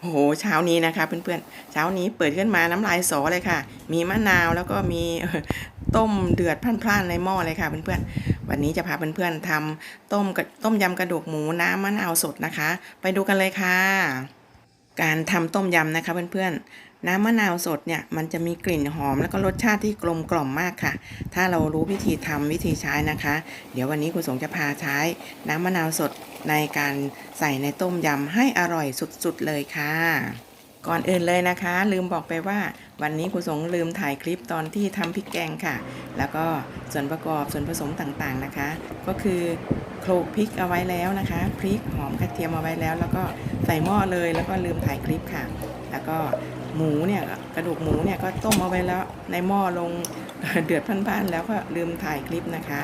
โอ้โหเช้านี้นะคะเพื่อนๆเช้านี้เปิดขึ้นมาน้ำลายสอเลยค่ะ มีมะนาวแล้วก็มีต้มเดือดพล่านๆในหม้อเลยค่ะเพื่อนๆวันนี้จะพาเพื่อนๆทำต้มกระต้มยำกระดูกหมูน้ำมะนาวสดนะคะ ไปดูกันเลยค่ะ การทำต้มยำนะคะเพื่อนๆ น้ำมะนาวสดเนี่ยมันจะมีกลิ่นหอมแล้วก็รสชาติที่กลมกล่อมมากค่ะ ถ้าเรารู้วิธีทำวิธีใช้นะคะ เดี๋ยววันนี้คุณสงจะพาใช้ น้ำมะนาวสดในการใส่ในต้มยำให้อร่อยสุดๆเลยค่ะ ก่อนอื่นเลยนะคะ ลืมบอกไปว่าวันนี้คุณสงลืมถ่ายคลิปตอนที่ทำพริกแกงค่ะ แล้วก็ส่วนประกอบส่วนผสมต่างๆนะคะ ก็คือโขลกพริกเอาไว้แล้วนะคะ พริกหอมกระเทียมเอาไว้แล้ว แล้วก็ใส่หม้อเลยแล้วก็ลืมถ่ายคลิปค่ะ แล้วก็ หมูเนี่ยกระดูกหมูเนี่ยก็ต้มเอาไว้แล้วในหม้อลงเดือดพล่านๆแล้วก็ลืมถ่ายคลิปนะคะ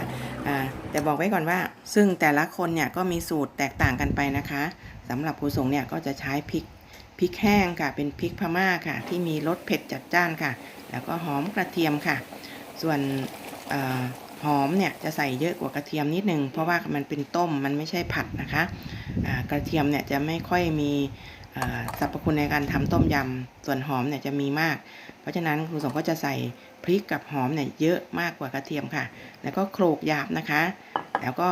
แต่บอกไว้ก่อนว่า ซึ่งแต่ละคนเนี่ยก็มีสูตรแตกต่างกันไปนะคะสำหรับครูสงเนี่ยก็จะใช้พริกพริกแห้งค่ะเป็นพริกพม่าค่ะ ที่มีรสเผ็ดจัดจ้านค่ะ แล้วก็หอมกระเทียมค่ะ ส่วนอหอมเนี่ยจะใส่เยอะกว่ากระเทียมนิดนึงเพราะว่ามันเป็นต้มมันไม่ใช่ผัดนะคะอ่ากระเทียมเนี่ยจะไม่ค่อยมี สรรพคุณในการทำต้มยำส่วนหอมเนี่ยจะมีมาก เพราะฉะนั้นครูสงก็จะใส่พริกกับหอมเนี่ยเยอะมากกว่ากระเทียมค่ะ แล้วก็โขลกหยาบนะคะ แล้วก็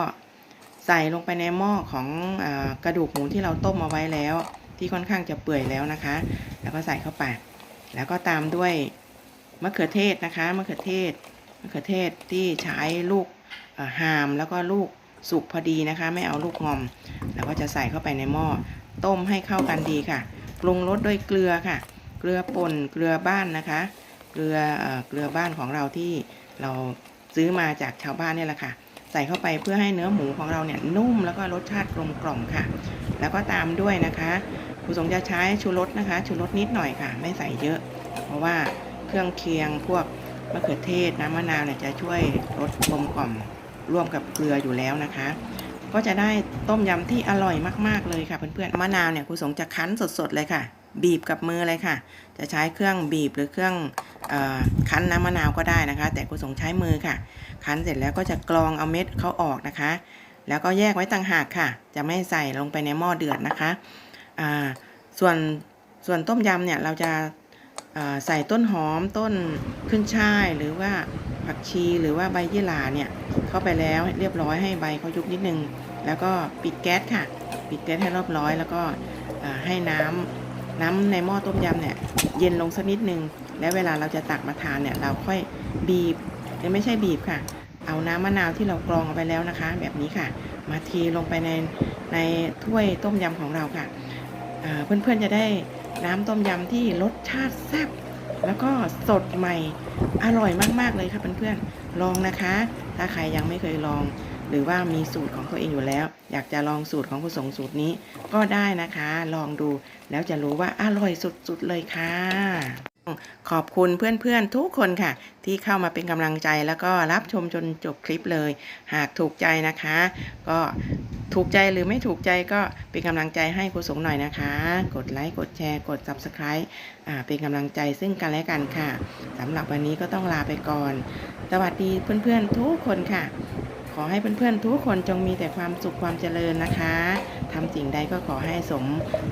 ใส่ลงไปในหม้อของอกระดูกหมูที่เราต้มเอาไว้แล้ว ที่ค่อนข้างจะเปื่อยแล้วนะคะ แล้วก็ใส่เข้าไป แล้วก็ตามด้วยมะเขือเทศนะคะมะเขือเทศมะเขือเทศที่ใช้ลูกหามแล้วก็ลูกสุกพอดีนะคะ ไม่เอาลูกงอม แล้วก็จะใส่เข้าไปในหม้อ ต้มให้เข้ากันดีค่ะ ปรุงรสด้วยเกลือค่ะ เกลือป่น เกลือบ้านนะคะ เกลือเกลือบ้านของเราที่เราซื้อมาจากชาวบ้านเนี่ยแหละค่ะ ใส่เข้าไปเพื่อให้เนื้อหมูของเราเนี่ยนุ่มแล้วก็รสชาติกลมกล่อมค่ะ แล้วก็ตามด้วยนะคะครูสงจะใช้ชูรสนะคะ ชูรสนิดหน่อยค่ะ ไม่ใส่เยอะ เพราะว่าเครื่องเคียงพวกมะเขือเทศน้ำมะนาวเนี่ยจะช่วยลดกลมกล่อมร่วมกับเกลืออยู่แล้วนะคะ ก็จะได้ต้มยำที่อร่อยมากๆเลยค่ะเพื่อนๆมะนาวเนี่ยครูสงจะคั้นสดๆเลยค่ะ บีบกับมือเลยค่ะ จะใช้เครื่องบีบหรือเครื่องออคั้นน้ำมะนาวก็ได้นะคะ แต่ครูสงใช้มือค่ะ คั้นเสร็จแล้วก็จะกรองเอาเม็ดเขาออกนะคะ แล้วก็แยกไว้ต่างหากค่ะ จะไม่ใส่ลงไปในหม้อเดือดนะคะส่วนส่วนต้มยำเนี่ยเราจะใส่ต้นหอมต้นขึ้นช่ายหรือว่าผักชีหรือว่าใบยี่หร่าเนี่ย เข้าไปแล้วเรียบร้อยให้ใบเขายุบนิดนึง แล้วก็ปิดแก๊สค่ะ ปิดแก๊สให้เรียบร้อย แล้วก็ให้น้ำน้ำในหม้อต้มยำเนี่ยเย็นลงสักนิดนึง แล้วเวลาเราจะตักมาทานเนี่ยเราค่อยบีบหรือไม่ใช่บีบค่ะ เอาน้ำมะนาวที่เรากรองเอาไปแล้วนะคะ แบบนี้ค่ะ มาเทีลงไปในในถ้วยต้มยำของเราค่ะเพื่อนๆจะได้น้ำต้มยำที่รสชาติแซ่บ แล้วก็สดใหม่อร่อยมาก ๆ เลยค่ะเพื่อนๆ ลองนะคะ ถ้าใครยังไม่เคยลอง หรือว่ามีสูตรของตัวเองอยู่แล้ว อยากจะลองสูตรของผู้สงสูตรนี้ก็ได้นะคะ ลองดูแล้วจะรู้ว่าอร่อยสุด ๆ เลยค่ะ ขอบคุณเพื่อนๆทุกคนค่ะ ที่เข้ามาเป็นกำลังใจแล้วก็รับชมจนจบคลิปเลย หากถูกใจนะคะ ก็ถูกใจหรือไม่ถูกใจก็เป็นกำลังใจให้ครูสงหน่อยนะคะ กดไลค์กดแชร์กด subscribe อ่าเป็นกำลังใจซึ่งกันและกันค่ะสำหรับวันนี้ก็ต้องลาไปก่อน สวัสดีเพื่อนๆทุกคนค่ะ ขอให้เพื่อนๆทุกคนจงมีแต่ความสุขความเจริญนะคะทำสิ่งใดก็ขอให้สม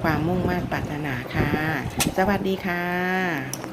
ความมุ่งมั่นปรารถนาค่ะ สวัสดีค่ะ